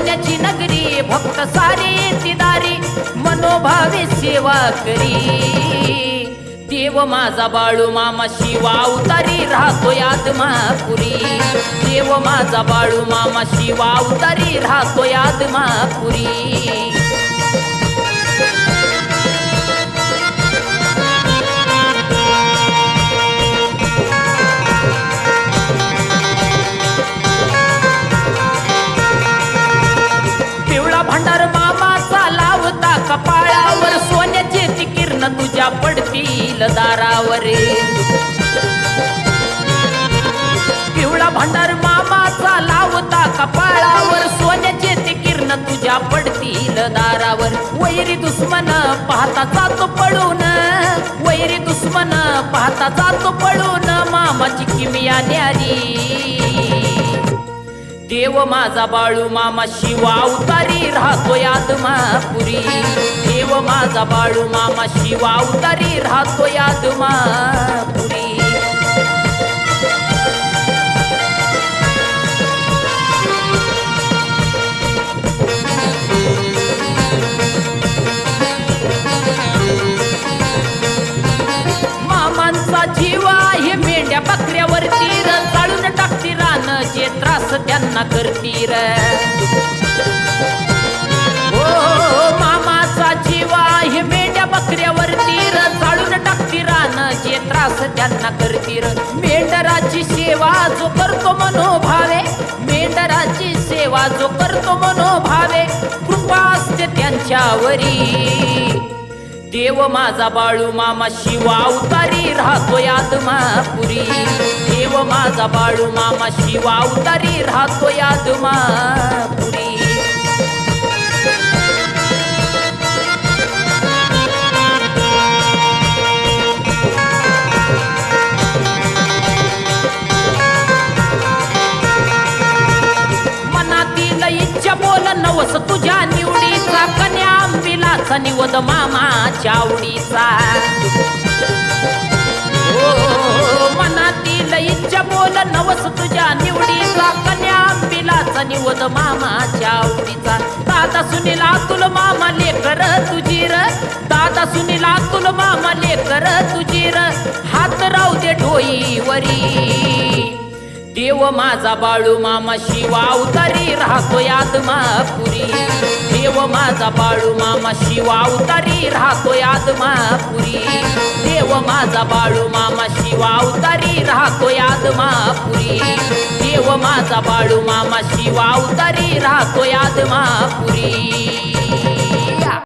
सोन्याची नगरी भक्त सारी येती दारी मनोभावे सेवा करी देव माझा बाळू मामा शिवा उतारी राहतो आत्मापुरी देव माझा बाळू मामा शिवा उतारी राहतो आत्मापुरी पडतील दारावरी पिवळा भांडार मामाचा लावता कपाळावर सोन्याचे ते किरण तुझ्या पडतील दारावर. वैरी दुश्मन पाहता जातो पळून वैरी दुश्मन पाहता जातो पळून मामाची किमिया न्यारी. देव माझा बाळू मामा शिवा उतारी राहतो आत्मापुरी पुरी. माझा बाळू मामा शिवा उतारी राहतो आत्मापुरी मामांचा जीवा हे मेंढ्या बकऱ्यावरती र चाळून टाकती रान जे त्रास त्यांना करती र. त्यांना करतील मेंढराची सेवा जो करतो मनोभावे. मेंढराची सेवा जो करतो मनोभावे. कृपा असते त्यांच्यावरी. देव माझा बाळू मामा शिवा उतारी राहतो आत्मापुरी देव माझा बाळू मामा शिवा उतारी राहतो आत्मापुरी नवस तुझ्या निवडीचा कन्या आंबिलाचा निवद मामा चावडीचा मनातील इच्छा बोल नवस तुझ्या निवडीचा कन्या आंबिलाचा निवद मामा चावडीचा दादा सुनीला तुल मामा लेकर तुझी र दादा सुनीला तुल मामा लेकर तुझी र हात राहू दे ढोईवरी. देव माझा बाळू मामा शिवा उतारी राहतो आत्मापुरी देव माझा बाळू मामा शिवा उतारी राहतो आत्मापुरी देव माझा बाळू मामा शिवा उतारी राहतो आत्मापुरी देव माझा बाळू मामा शिवा उतारी राहतो आत्मापुरी